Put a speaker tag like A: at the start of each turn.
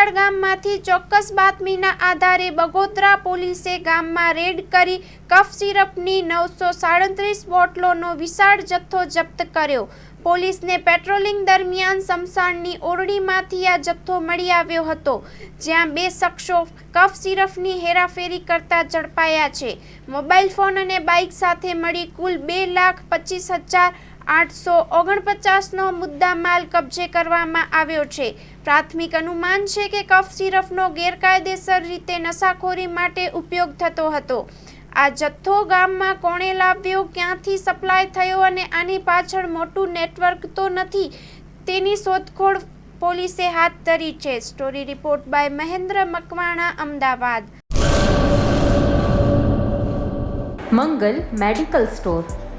A: વડિયાળ ગામમાંથી ચોક્કસ બાતમીના આધારે બગોદરા પોલીસે ગામમાં રેડ કરી કફ સિરપની નવસો સાડત્રીસ બોટલોનો વિશાળ જથ્થો જપ્ત કર્યો. પોલીસને પેટ્રોલિંગ દરમિયાન સમસાણની ઓરડીમાંથી આ જથ્થો મળી આવ્યો હતો, જ્યાં બે શખ્સો કફ સિરપની હેરાફેરી કરતા ઝડપાયા છે. મોબાઈલ ફોન અને બાઇક સાથે મળી કુલ બે લાખ પચીસ હજાર આઠસો ઓગણપચાસનો મુદ્દા માલ કબજે કરવામાં આવ્યો છે. પ્રાથમિક અનુમાન છે કે કફ સિરપનો ગેરકાયદેસર રીતે નશાખોરી માટે ઉપયોગ થતો હતો. આ જથ્થો ગામમાં કોણે લાવ્યો, ક્યાંથી સપ્લાય થયો અને આની પાછળ મોટું નેટવર્ક તો નથી, તેની શોધખોળ પોલીસે હાથ ધરી છે. Story report by Mahendra Makwana, Ahmedabad.
B: Mangal medical store.